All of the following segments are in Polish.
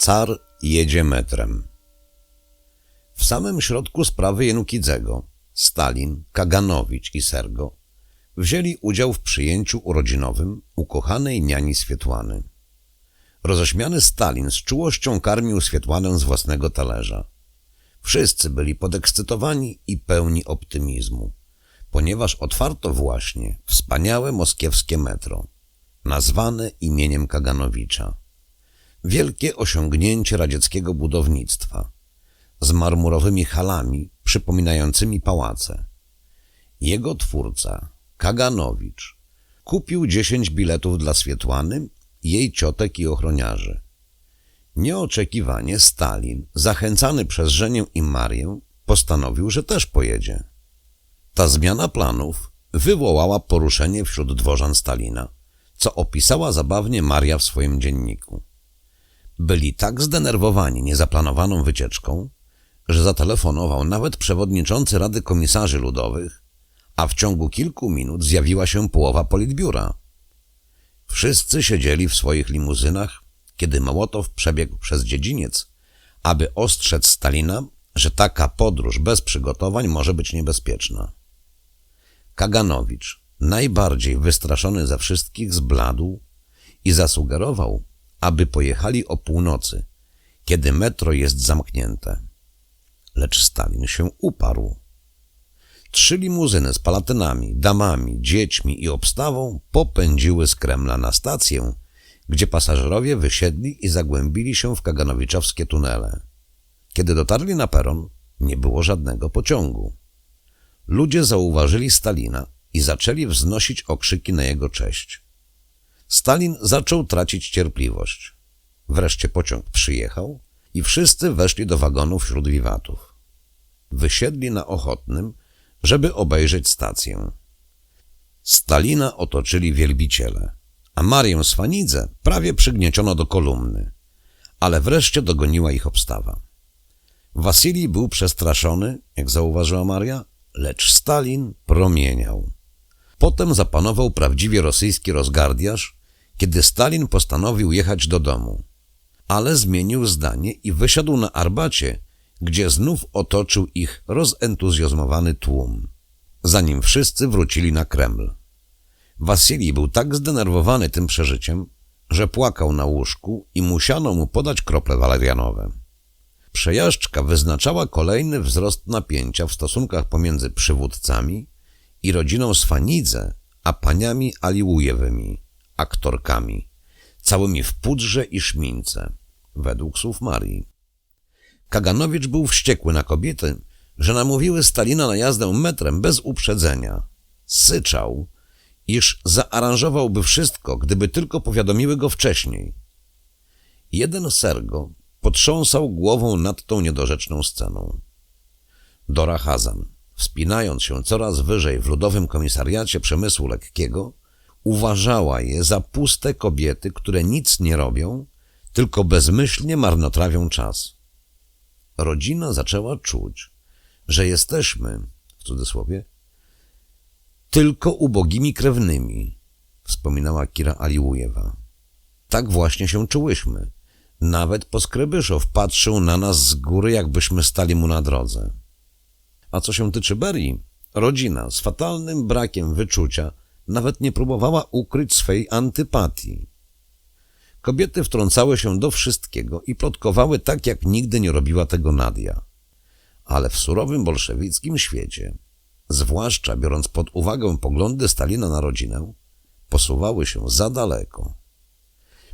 Car jedzie metrem. W samym środku sprawy Jenukidzego Stalin, Kaganowicz i Sergo wzięli udział w przyjęciu urodzinowym ukochanej niani Swietłany. Roześmiany Stalin z czułością karmił Swietłanę z własnego talerza. Wszyscy byli podekscytowani i pełni optymizmu, ponieważ otwarto właśnie wspaniałe moskiewskie metro, nazwane imieniem Kaganowicza. Wielkie osiągnięcie radzieckiego budownictwa, z marmurowymi halami przypominającymi pałace. Jego twórca, Kaganowicz, kupił dziesięć biletów dla Swietłany, jej ciotek i ochroniarzy. Nieoczekiwanie Stalin, zachęcany przez Żenię i Marię, postanowił, że też pojedzie. Ta zmiana planów wywołała poruszenie wśród dworzan Stalina, co opisała zabawnie Maria w swoim dzienniku. Byli tak zdenerwowani niezaplanowaną wycieczką, że zatelefonował nawet przewodniczący Rady Komisarzy Ludowych, a w ciągu kilku minut zjawiła się połowa politbiura. Wszyscy siedzieli w swoich limuzynach, kiedy Mołotow przebiegł przez dziedziniec, aby ostrzec Stalina, że taka podróż bez przygotowań może być niebezpieczna. Kaganowicz, najbardziej wystraszony ze wszystkich, zbladł i zasugerował, aby pojechali o północy, kiedy metro jest zamknięte. Lecz Stalin się uparł. Trzy limuzyny z palatynami, damami, dziećmi i obstawą popędziły z Kremla na stację, gdzie pasażerowie wysiedli i zagłębili się w kaganowiczowskie tunele. Kiedy dotarli na peron, nie było żadnego pociągu. Ludzie zauważyli Stalina i zaczęli wznosić okrzyki na jego cześć. Stalin zaczął tracić cierpliwość. Wreszcie pociąg przyjechał i wszyscy weszli do wagonów wśród wiwatów. Wysiedli na Ochotnym, żeby obejrzeć stację. Stalina otoczyli wielbiciele, a Marię Swanidze prawie przygnieciono do kolumny, ale wreszcie dogoniła ich obstawa. Wasilij był przestraszony, jak zauważyła Maria, lecz Stalin promieniał. Potem zapanował prawdziwie rosyjski rozgardiaż, kiedy Stalin postanowił jechać do domu. Ale zmienił zdanie i wysiadł na Arbacie, gdzie znów otoczył ich rozentuzjazmowany tłum, zanim wszyscy wrócili na Kreml. Wasilij był tak zdenerwowany tym przeżyciem, że płakał na łóżku i musiano mu podać krople walerianowe. Przejażdżka wyznaczała kolejny wzrost napięcia w stosunkach pomiędzy przywódcami i rodziną Sfanidze, a paniami Aliłujewymi, aktorkami, całymi w pudrze i szmince, według słów Marii. Kaganowicz był wściekły na kobiety, że namówiły Stalina na jazdę metrem bez uprzedzenia. Syczał, iż zaaranżowałby wszystko, gdyby tylko powiadomiły go wcześniej. Jeden Sergo potrząsał głową nad tą niedorzeczną sceną. Dora Hazan, wspinając się coraz wyżej w Ludowym Komisariacie Przemysłu Lekkiego, uważała je za puste kobiety, które nic nie robią, tylko bezmyślnie marnotrawią czas. Rodzina zaczęła czuć, że jesteśmy, w cudzysłowie, tylko ubogimi krewnymi, wspominała Kira Aliłujewa. Tak właśnie się czułyśmy. Nawet Poskrybyszow patrzył na nas z góry, jakbyśmy stali mu na drodze. A co się tyczy Berii, rodzina z fatalnym brakiem wyczucia nawet nie próbowała ukryć swej antypatii. Kobiety wtrącały się do wszystkiego i plotkowały tak, jak nigdy nie robiła tego Nadia. Ale w surowym bolszewickim świecie, zwłaszcza biorąc pod uwagę poglądy Stalina na rodzinę, posuwały się za daleko.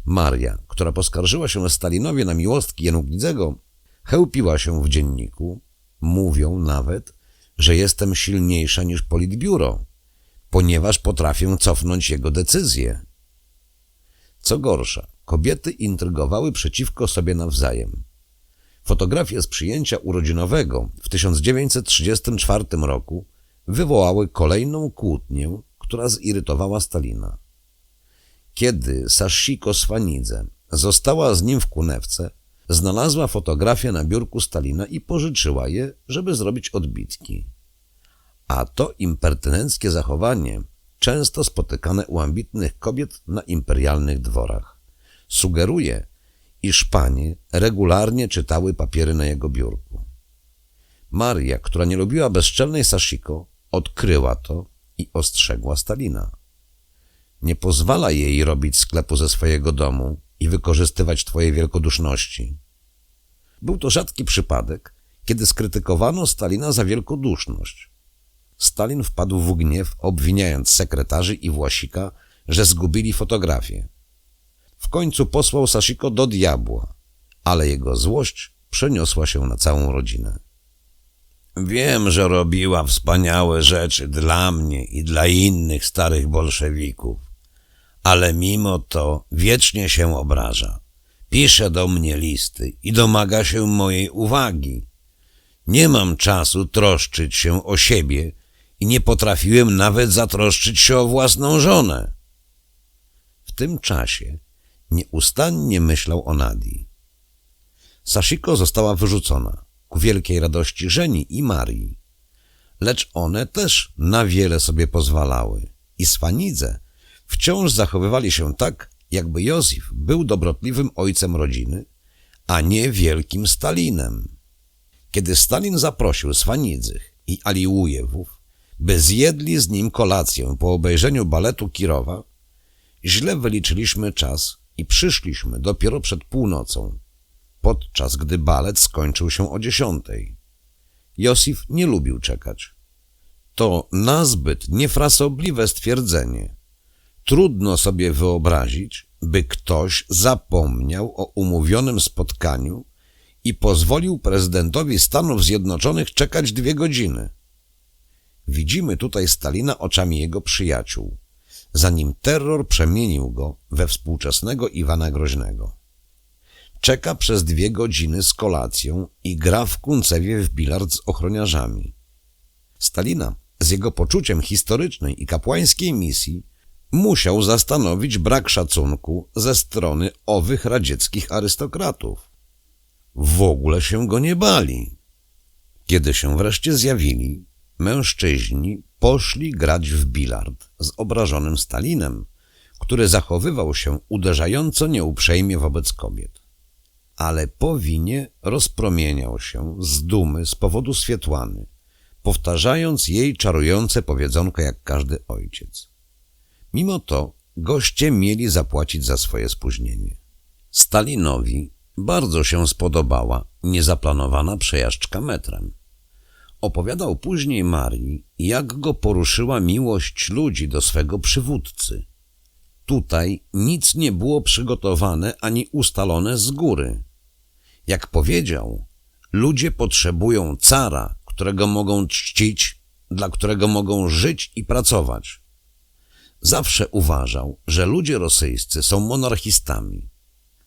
Maria, która poskarżyła się Stalinowi na miłostki Januglidzego, chełpiła się w dzienniku, mówią nawet, że jestem silniejsza niż politbiuro, ponieważ potrafię cofnąć jego decyzje. Co gorsza, kobiety intrygowały przeciwko sobie nawzajem. Fotografie z przyjęcia urodzinowego w 1934 roku wywołały kolejną kłótnię, która zirytowała Stalina. Kiedy Sashiko Swanidze została z nim w Kunewce, znalazła fotografię na biurku Stalina i pożyczyła je, żeby zrobić odbitki. A to impertynenckie zachowanie często spotykane u ambitnych kobiet na imperialnych dworach. Sugeruje, iż panie regularnie czytały papiery na jego biurku. Maria, która nie lubiła bezczelnej Sashiko, odkryła to i ostrzegła Stalina. Nie pozwala jej robić sklepu ze swojego domu i wykorzystywać twojej wielkoduszności. Był to rzadki przypadek, kiedy skrytykowano Stalina za wielkoduszność. Stalin wpadł w gniew, obwiniając sekretarzy i Własika, że zgubili fotografię. W końcu posłał Sashiko do diabła, ale jego złość przeniosła się na całą rodzinę. Wiem, że robiła wspaniałe rzeczy dla mnie i dla innych starych bolszewików, ale mimo to wiecznie się obraża. Pisze do mnie listy i domaga się mojej uwagi. Nie mam czasu troszczyć się o siebie i nie potrafiłem nawet zatroszczyć się o własną żonę. W tym czasie nieustannie myślał o Nadii. Sashiko została wyrzucona ku wielkiej radości Żeni i Marii. Lecz one też na wiele sobie pozwalały i Sfanidze wciąż zachowywali się tak, jakby Józef był dobrotliwym ojcem rodziny, a nie wielkim Stalinem. Kiedy Stalin zaprosił Swanidzych i Aliłujewów, by zjedli z nim kolację po obejrzeniu baletu Kirowa, źle wyliczyliśmy czas i przyszliśmy dopiero przed północą, podczas gdy balet skończył się o dziesiątej. Josif nie lubił czekać. To nazbyt niefrasobliwe stwierdzenie. Trudno sobie wyobrazić, by ktoś zapomniał o umówionym spotkaniu i pozwolił prezydentowi Stanów Zjednoczonych czekać dwie godziny. Widzimy tutaj Stalina oczami jego przyjaciół, zanim terror przemienił go we współczesnego Iwana Groźnego. Czeka przez dwie godziny z kolacją i gra w Kuncewie w bilard z ochroniarzami. Stalina z jego poczuciem historycznej i kapłańskiej misji musiał zastanowić brak szacunku ze strony owych radzieckich arystokratów. W ogóle się go nie bali. Kiedy się wreszcie zjawili, mężczyźni poszli grać w bilard z obrażonym Stalinem, który zachowywał się uderzająco nieuprzejmie wobec kobiet. Ale po winie rozpromieniał się z dumy z powodu Swietłany, powtarzając jej czarujące powiedzonko jak każdy ojciec. Mimo to goście mieli zapłacić za swoje spóźnienie. Stalinowi bardzo się spodobała niezaplanowana przejażdżka metrem. Opowiadał później Marii, jak go poruszyła miłość ludzi do swego przywódcy. Tutaj nic nie było przygotowane ani ustalone z góry. Jak powiedział, ludzie potrzebują cara, którego mogą czcić, dla którego mogą żyć i pracować. Zawsze uważał, że ludzie rosyjscy są monarchistami.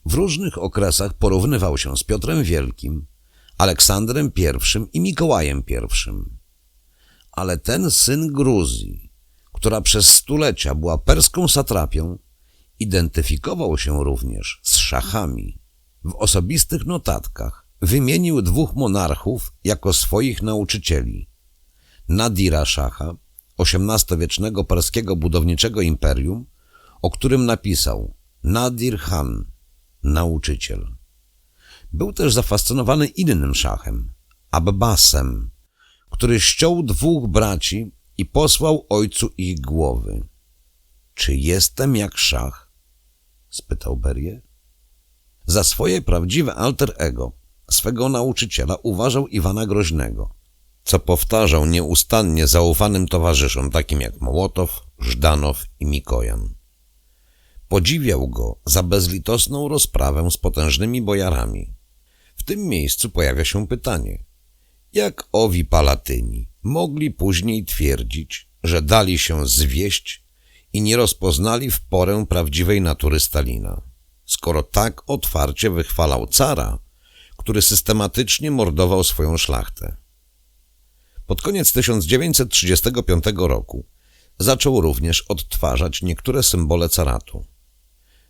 W różnych okresach porównywał się z Piotrem Wielkim, Aleksandrem I i Mikołajem I. Ale ten syn Gruzji, która przez stulecia była perską satrapią, identyfikował się również z szachami. W osobistych notatkach wymienił dwóch monarchów jako swoich nauczycieli. Nadira Szacha, XVIII-wiecznego perskiego budowniczego imperium, o którym napisał Nadir Khan, nauczyciel. Był też zafascynowany innym szachem, Abbasem, który ściął dwóch braci i posłał ojcu ich głowy. Czy jestem jak szach? spytał Berie. Za swoje prawdziwe alter ego, swego nauczyciela uważał Iwana Groźnego, co powtarzał nieustannie zaufanym towarzyszom takim jak Mołotow, Żdanow i Mikojan. Podziwiał go za bezlitosną rozprawę z potężnymi bojarami. W tym miejscu pojawia się pytanie, jak owi palatyni mogli później twierdzić, że dali się zwieść i nie rozpoznali w porę prawdziwej natury Stalina, skoro tak otwarcie wychwalał cara, który systematycznie mordował swoją szlachtę. Pod koniec 1935 roku zaczął również odtwarzać niektóre symbole caratu.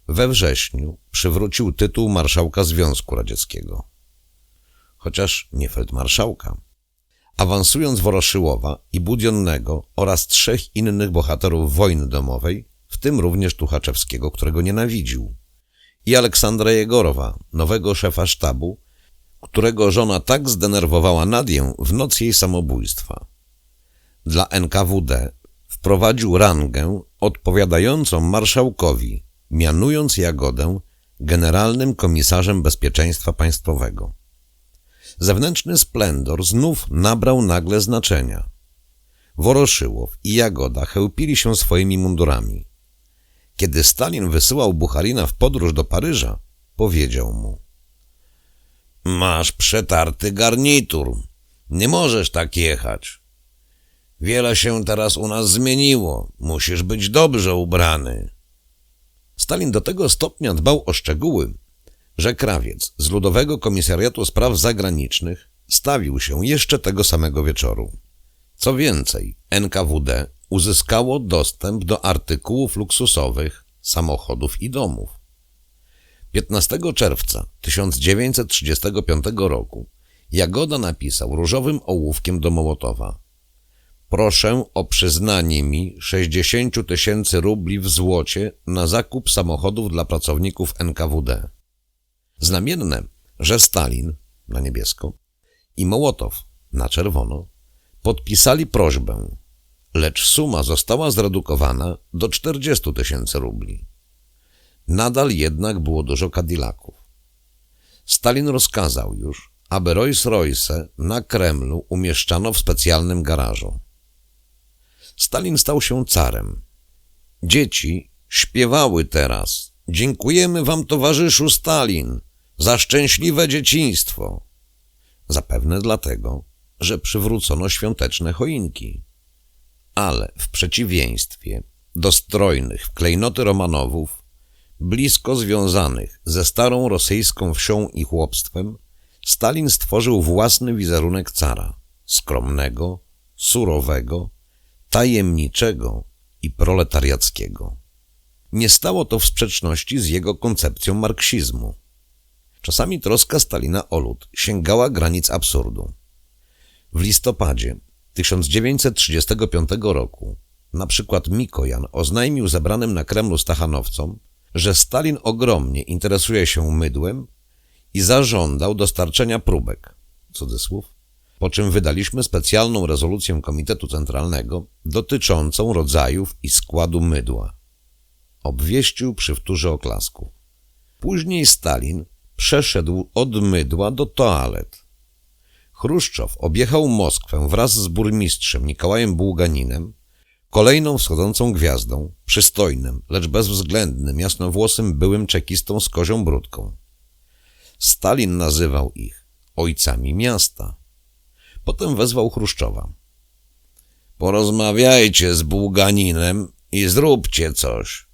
We wrześniu przywrócił tytuł marszałka Związku Radzieckiego. Chociaż nie feldmarszałka. Awansując Woroszyłowa i Budionnego oraz trzech innych bohaterów wojny domowej, w tym również Tuchaczewskiego, którego nienawidził, i Aleksandra Jegorowa, nowego szefa sztabu, którego żona tak zdenerwowała Nadię w noc jej samobójstwa. Dla NKWD wprowadził rangę odpowiadającą marszałkowi, mianując Jagodę generalnym komisarzem bezpieczeństwa państwowego. Zewnętrzny splendor znów nabrał nagle znaczenia. Woroszyłow i Jagoda chełpili się swoimi mundurami. Kiedy Stalin wysyłał Bucharina w podróż do Paryża, powiedział mu Masz przetarty garnitur. Nie możesz tak jechać. Wiele się teraz u nas zmieniło. Musisz być dobrze ubrany. Stalin do tego stopnia dbał o szczegóły, że krawiec z Ludowego Komisariatu Spraw Zagranicznych stawił się jeszcze tego samego wieczoru. Co więcej, NKWD uzyskało dostęp do artykułów luksusowych, samochodów i domów. 15 czerwca 1935 roku Jagoda napisał różowym ołówkiem do Mołotowa Proszę o przyznanie mi 60 tysięcy rubli w złocie na zakup samochodów dla pracowników NKWD. Znamienne, że Stalin na niebiesko i Mołotow na czerwono podpisali prośbę, lecz suma została zredukowana do 40 tysięcy rubli. Nadal jednak było dużo Cadillaców. Stalin rozkazał już, aby Rolls-Royce na Kremlu umieszczano w specjalnym garażu. Stalin stał się carem. Dzieci śpiewały teraz Dziękujemy wam, towarzyszu Stalin, za szczęśliwe dzieciństwo. Zapewne dlatego, że przywrócono świąteczne choinki. Ale w przeciwieństwie do strojnych w klejnoty Romanowów, blisko związanych ze starą rosyjską wsią i chłopstwem, Stalin stworzył własny wizerunek cara, skromnego, surowego, tajemniczego i proletariackiego. Nie stało to w sprzeczności z jego koncepcją marksizmu. Czasami troska Stalina o lud sięgała granic absurdu. W listopadzie 1935 roku na przykład Mikojan oznajmił zebranym na Kremlu Stachanowcom, że Stalin ogromnie interesuje się mydłem i zażądał dostarczenia próbek, cudzysłów, po czym wydaliśmy specjalną rezolucję Komitetu Centralnego dotyczącą rodzajów i składu mydła. Obwieścił przy wtórze oklasku. Później Stalin przeszedł od mydła do toalet. Chruszczow objechał Moskwę wraz z burmistrzem Nikołajem Bułganinem, kolejną wschodzącą gwiazdą, przystojnym, lecz bezwzględnym, jasnowłosym byłym czekistą z kozią brudką. Stalin nazywał ich ojcami miasta. Potem wezwał Chruszczowa. Porozmawiajcie z Bułganinem i zróbcie coś.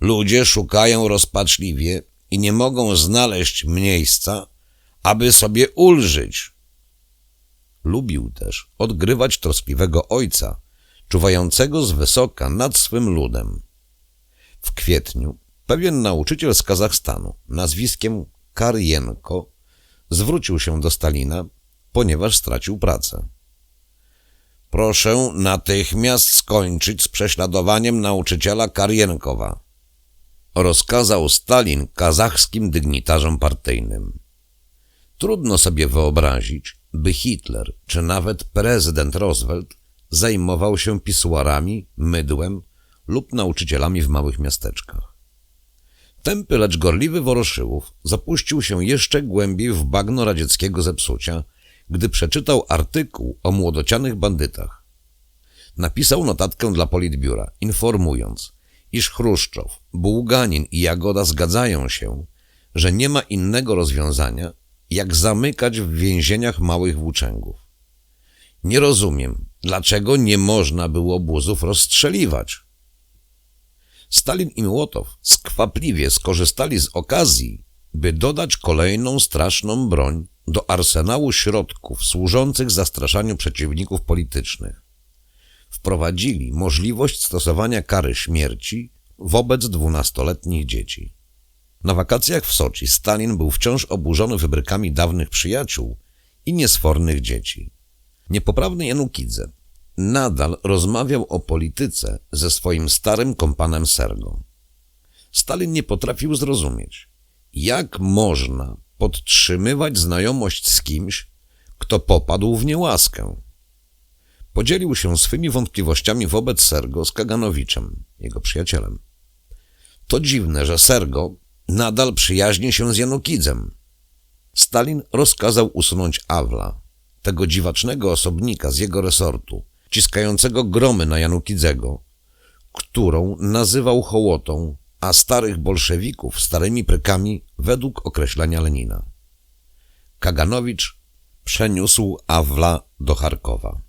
Ludzie szukają rozpaczliwie i nie mogą znaleźć miejsca, aby sobie ulżyć. Lubił też odgrywać troskliwego ojca, czuwającego z wysoka nad swym ludem. W kwietniu pewien nauczyciel z Kazachstanu nazwiskiem Karjenko zwrócił się do Stalina, ponieważ stracił pracę. Proszę natychmiast skończyć z prześladowaniem nauczyciela Karjenkowa rozkazał Stalin kazachskim dygnitarzom partyjnym. Trudno sobie wyobrazić, by Hitler czy nawet prezydent Roosevelt zajmował się pisuarami, mydłem lub nauczycielami w małych miasteczkach. Tępy, lecz gorliwy Woroszyłów zapuścił się jeszcze głębiej w bagno radzieckiego zepsucia, gdy przeczytał artykuł o młodocianych bandytach. Napisał notatkę dla Politbiura, informując, iż Chruszczow, Bułganin i Jagoda zgadzają się, że nie ma innego rozwiązania, jak zamykać w więzieniach małych włóczęgów. Nie rozumiem, dlaczego nie można było obozów rozstrzeliwać. Stalin i Młotow skwapliwie skorzystali z okazji, by dodać kolejną straszną broń do arsenału środków służących zastraszaniu przeciwników politycznych wprowadzili możliwość stosowania kary śmierci wobec dwunastoletnich dzieci. Na wakacjach w Soczi Stalin był wciąż oburzony wybrykami dawnych przyjaciół i niesfornych dzieci. Niepoprawny Janukidze nadal rozmawiał o polityce ze swoim starym kompanem Sergo. Stalin nie potrafił zrozumieć, Jak można podtrzymywać znajomość z kimś, kto popadł w niełaskę? Podzielił się swymi wątpliwościami wobec Sergo z Kaganowiczem, jego przyjacielem. To dziwne, że Sergo nadal przyjaźni się z Janukidzem. Stalin rozkazał usunąć Awla, tego dziwacznego osobnika z jego resortu, ciskającego gromy na Janukidzego, którą nazywał hołotą, a starych bolszewików starymi prykami według określenia Lenina. Kaganowicz przeniósł Awla do Charkowa.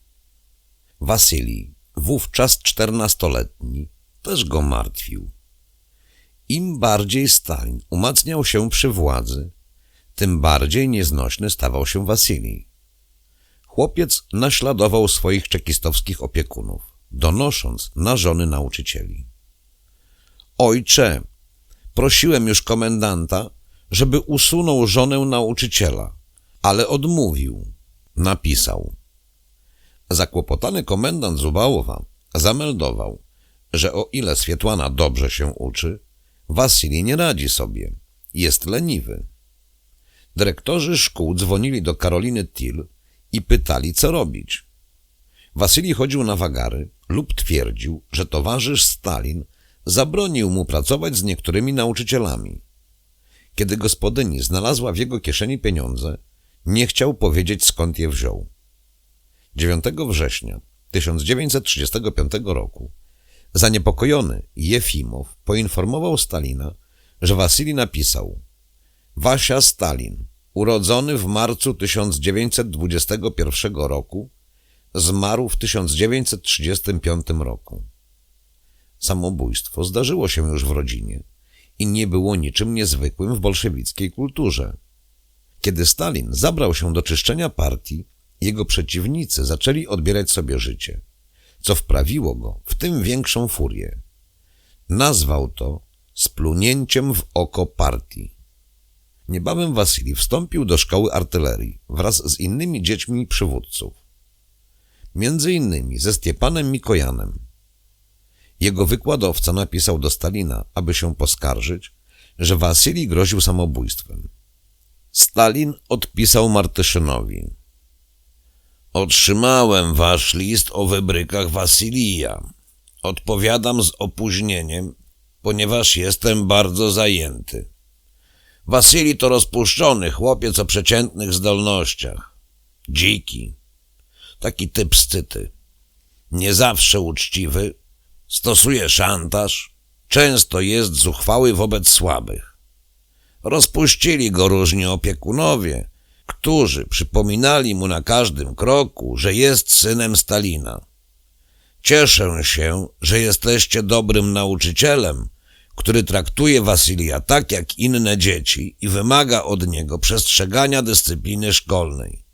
Wasylij, wówczas czternastoletni, też go martwił. Im bardziej Stalin umacniał się przy władzy, tym bardziej nieznośny stawał się Wasylij. Chłopiec naśladował swoich czekistowskich opiekunów, donosząc na żony nauczycieli. Ojcze, prosiłem już komendanta, żeby usunął żonę nauczyciela, ale odmówił. Napisał. Zakłopotany komendant Zubałowa zameldował, że o ile Swietłana dobrze się uczy, Wasili nie radzi sobie, jest leniwy. Dyrektorzy szkół dzwonili do Karoliny Till i pytali, co robić. Wasili chodził na wagary lub twierdził, że towarzysz Stalin zabronił mu pracować z niektórymi nauczycielami. Kiedy gospodyni znalazła w jego kieszeni pieniądze, nie chciał powiedzieć skąd je wziął. 9 września 1935 roku zaniepokojony Jefimow poinformował Stalina, że Wasili napisał Wasia Stalin, urodzony w marcu 1921 roku, zmarł w 1935 roku. Samobójstwo zdarzyło się już w rodzinie i nie było niczym niezwykłym w bolszewickiej kulturze. Kiedy Stalin zabrał się do czyszczenia partii, jego przeciwnicy zaczęli odbierać sobie życie, co wprawiło go w tym większą furię. Nazwał to splunięciem w oko partii. Niebawem Wasili wstąpił do szkoły artylerii wraz z innymi dziećmi przywódców. Między innymi ze Stiepanem Mikojanem. Jego wykładowca napisał do Stalina, aby się poskarżyć, że Wasili groził samobójstwem. Stalin odpisał Martyszynowi. Otrzymałem wasz list o wybrykach Wasilija. Odpowiadam z opóźnieniem, ponieważ jestem bardzo zajęty. Wasili to rozpuszczony chłopiec o przeciętnych zdolnościach. Dziki. Taki typ scyty. Nie zawsze uczciwy. Stosuje szantaż. Często jest zuchwały wobec słabych. Rozpuścili go różni opiekunowie, którzy przypominali mu na każdym kroku, że jest synem Stalina. Cieszę się, że jesteście dobrym nauczycielem, który traktuje Wasylija tak jak inne dzieci i wymaga od niego przestrzegania dyscypliny szkolnej.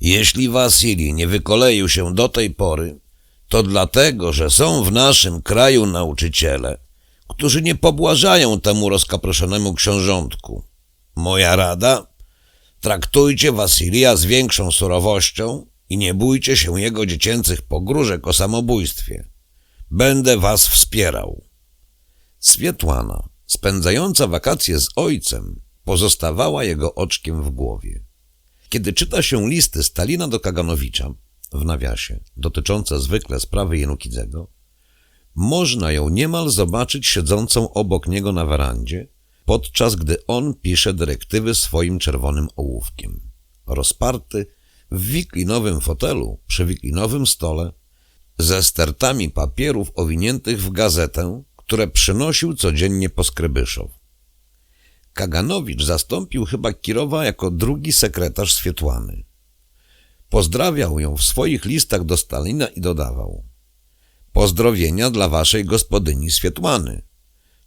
Jeśli Wasylij nie wykoleił się do tej pory, to dlatego, że są w naszym kraju nauczyciele, którzy nie pobłażają temu rozkaproszonemu książątku. Moja rada? Traktujcie Wasylija z większą surowością i nie bójcie się jego dziecięcych pogróżek o samobójstwie. Będę was wspierał. Swietłana, spędzająca wakacje z ojcem, pozostawała jego oczkiem w głowie. Kiedy czyta się listy Stalina do Kaganowicza, w nawiasie, dotyczące zwykle sprawy Jenukidzego, można ją niemal zobaczyć siedzącą obok niego na werandzie, podczas gdy on pisze dyrektywy swoim czerwonym ołówkiem. Rozparty w wiklinowym fotelu przy wiklinowym stole, ze stertami papierów owiniętych w gazetę, które przynosił codziennie po Skrybyszow. Kaganowicz zastąpił chyba Kirowa jako drugi sekretarz Swietłany. Pozdrawiał ją w swoich listach do Stalina i dodawał Pozdrowienia dla waszej gospodyni Swietłany.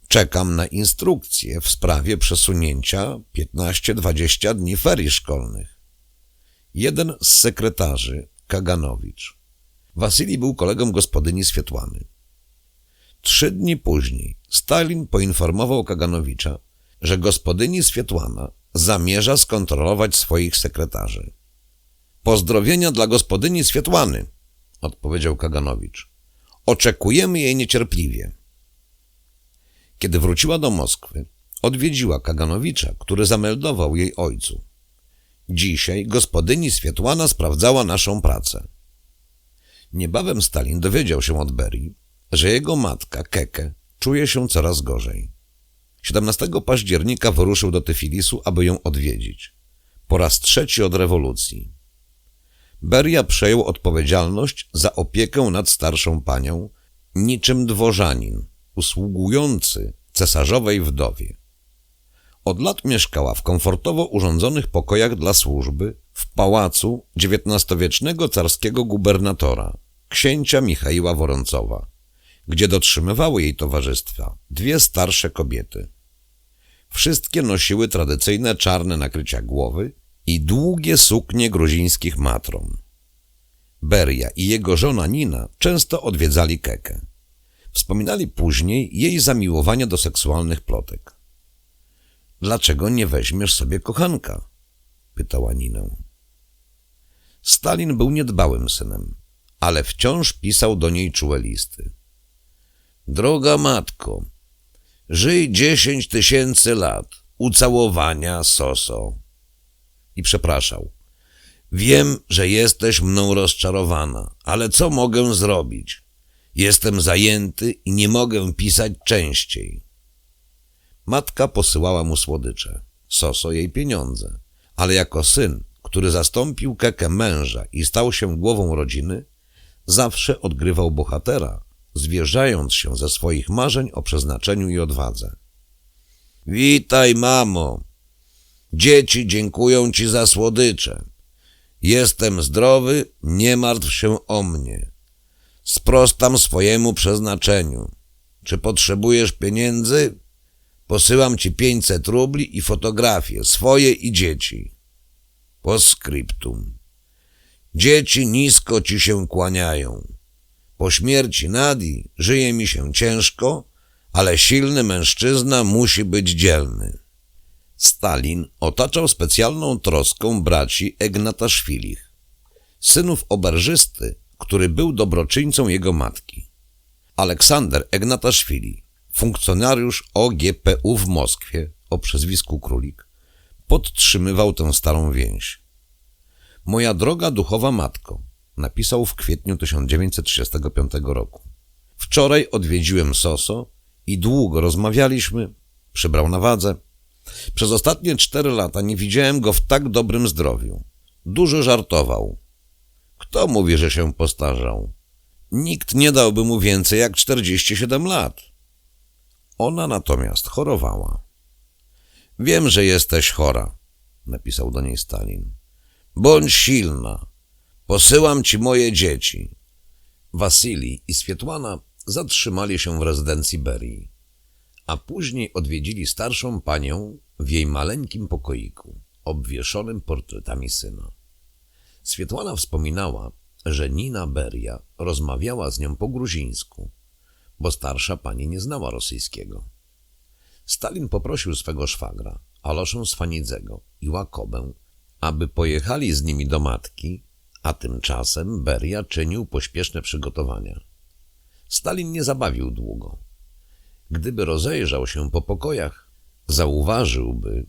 Czekam na instrukcje w sprawie przesunięcia 15-20 dni ferii szkolnych. Jeden z sekretarzy, Kaganowicz. Wasylij był kolegą gospodyni Swietłany. Trzy dni później Stalin poinformował Kaganowicza, że gospodyni Swietłana zamierza skontrolować swoich sekretarzy. Pozdrowienia dla gospodyni Swietłany, odpowiedział Kaganowicz. Oczekujemy jej niecierpliwie. Kiedy wróciła do Moskwy, odwiedziła Kaganowicza, który zameldował jej ojcu. Dzisiaj gospodyni Swietłana sprawdzała naszą pracę. Niebawem Stalin dowiedział się od Berii, że jego matka, Keke, czuje się coraz gorzej. 17 października wyruszył do Tyfilisu, aby ją odwiedzić. Po raz trzeci od rewolucji. Beria przejął odpowiedzialność za opiekę nad starszą panią, niczym dworzanin, usługujący cesarzowej wdowie. Od lat mieszkała w komfortowo urządzonych pokojach dla służby w pałacu XIX-wiecznego carskiego gubernatora, księcia Michaiła Woroncowa, gdzie dotrzymywały jej towarzystwa dwie starsze kobiety. Wszystkie nosiły tradycyjne czarne nakrycia głowy i długie suknie gruzińskich matron. Beria i jego żona Nina często odwiedzali Kekę. Wspominali później jej zamiłowanie do seksualnych plotek. Dlaczego nie weźmiesz sobie kochanka? pytała Ninę. Stalin był niedbałym synem, ale wciąż pisał do niej czułe listy. Droga matko, żyj dziesięć tysięcy lat, ucałowania soso. I przepraszał. Wiem, że jesteś mną rozczarowana, ale co mogę zrobić? Jestem zajęty i nie mogę pisać częściej. Matka posyłała mu słodycze, Soso jej pieniądze, ale jako syn, który zastąpił Kekę męża i stał się głową rodziny, zawsze odgrywał bohatera, zwierzając się ze swoich marzeń o przeznaczeniu i odwadze. Witaj, mamo. Dzieci dziękują ci za słodycze. Jestem zdrowy, nie martw się o mnie. Sprostam swojemu przeznaczeniu. Czy potrzebujesz pieniędzy? Posyłam ci 500 rubli i fotografie, swoje i dzieci. Postscriptum. Dzieci nisko ci się kłaniają. Po śmierci Nadi żyje mi się ciężko, ale silny mężczyzna musi być dzielny. Stalin otaczał specjalną troską braci Egnataszwilich, synów oberżysty, który był dobroczyńcą jego matki. Aleksander Egnataszwili, funkcjonariusz OGPU w Moskwie o przezwisku Królik, podtrzymywał tę starą więź. Moja droga duchowa matko, napisał w kwietniu 1935 roku. Wczoraj odwiedziłem Soso i długo rozmawialiśmy, przybrał na wadze. Przez ostatnie cztery lata nie widziałem go w tak dobrym zdrowiu. Dużo żartował. Kto mówi, że się postarzał? Nikt nie dałby mu więcej jak 47 lat. Ona natomiast chorowała. Wiem, że jesteś chora, napisał do niej Stalin. Bądź silna. Posyłam ci moje dzieci. Wasili i Swietłana zatrzymali się w rezydencji Berii, a później odwiedzili starszą panią w jej maleńkim pokoiku, obwieszonym portretami syna. Swietłana wspominała, że Nina Beria rozmawiała z nią po gruzińsku, bo starsza pani nie znała rosyjskiego. Stalin poprosił swego szwagra, Aloszę Swanidzego i Łakobę, aby pojechali z nimi do matki, a tymczasem Beria czynił pośpieszne przygotowania. Stalin nie zabawił długo. Gdyby rozejrzał się po pokojach, zauważyłby,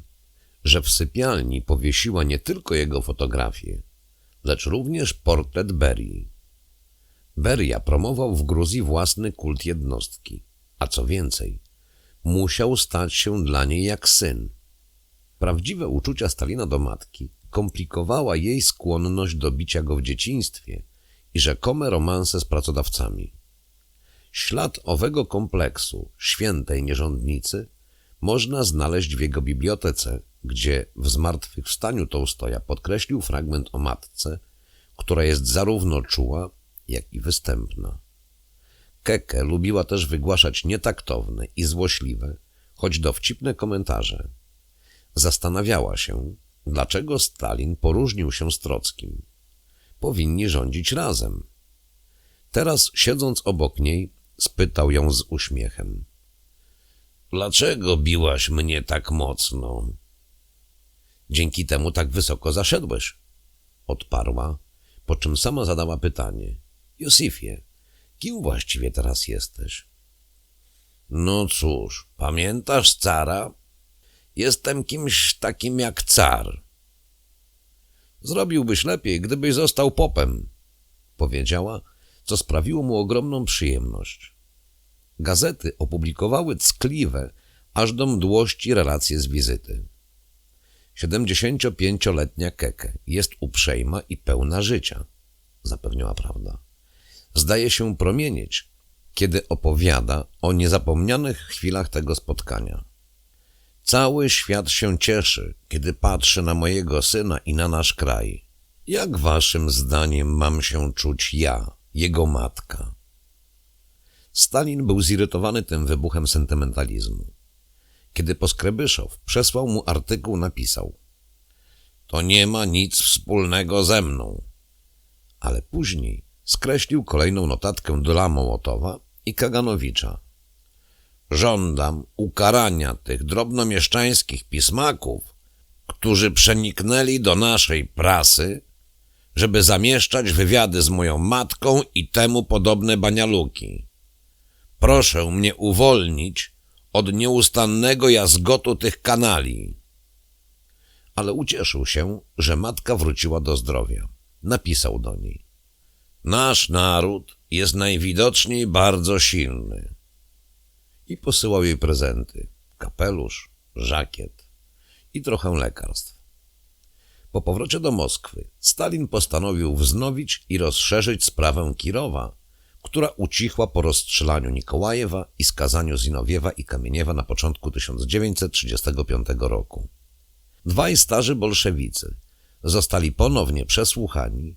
że w sypialni powiesiła nie tylko jego fotografię, lecz również portret Berii. Beria promował w Gruzji własny kult jednostki, a co więcej, musiał stać się dla niej jak syn. Prawdziwe uczucia Stalina do matki komplikowała jej skłonność do bicia go w dzieciństwie i rzekome romanse z pracodawcami. Ślad owego kompleksu, świętej nierządnicy, można znaleźć w jego bibliotece, gdzie w zmartwychwstaniu Tołstoja podkreślił fragment o matce, która jest zarówno czuła, jak i występna. Keke lubiła też wygłaszać nietaktowne i złośliwe, choć dowcipne komentarze. Zastanawiała się, dlaczego Stalin poróżnił się z Trockim. Powinni rządzić razem. Teraz, siedząc obok niej, spytał ją z uśmiechem. Dlaczego biłaś mnie tak mocno? Dzięki temu tak wysoko zaszedłeś, odparła, po czym sama zadała pytanie. Józefie, kim właściwie teraz jesteś? No cóż, pamiętasz cara? Jestem kimś takim jak car. Zrobiłbyś lepiej, gdybyś został popem, powiedziała, co sprawiło mu ogromną przyjemność. Gazety opublikowały ckliwe, aż do mdłości relacje z wizyty. 75-letnia Keke jest uprzejma i pełna życia, zapewniła prawda. Zdaje się promienieć, kiedy opowiada o niezapomnianych chwilach tego spotkania. Cały świat się cieszy, kiedy patrzy na mojego syna i na nasz kraj. Jak waszym zdaniem mam się czuć ja, jego matka? Stalin był zirytowany tym wybuchem sentymentalizmu. Kiedy Poskrebyszow przesłał mu artykuł, napisał To nie ma nic wspólnego ze mną. Ale później skreślił kolejną notatkę dla Mołotowa i Kaganowicza. Żądam ukarania tych drobnomieszczańskich pismaków, którzy przeniknęli do naszej prasy, żeby zamieszczać wywiady z moją matką i temu podobne banialuki. Proszę mnie uwolnić od nieustannego jazgotu tych kanali. Ale ucieszył się, że matka wróciła do zdrowia. Napisał do niej. Nasz naród jest najwidoczniej bardzo silny. I posyłał jej prezenty. Kapelusz, żakiet i trochę lekarstw. Po powrocie do Moskwy Stalin postanowił wznowić i rozszerzyć sprawę Kirowa, która ucichła po rozstrzelaniu Nikołajewa i skazaniu Zinowiewa i Kamieniewa na początku 1935 roku. Dwaj starzy bolszewicy zostali ponownie przesłuchani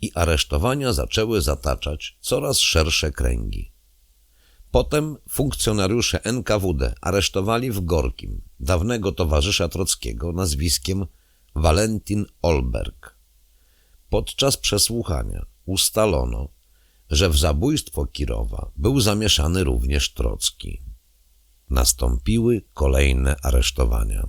i aresztowania zaczęły zataczać coraz szersze kręgi. Potem funkcjonariusze NKWD aresztowali w Gorkim dawnego towarzysza Trockiego nazwiskiem Walentin Olberg. Podczas przesłuchania ustalono, że w zabójstwo Kirowa był zamieszany również Trocki. Nastąpiły kolejne aresztowania.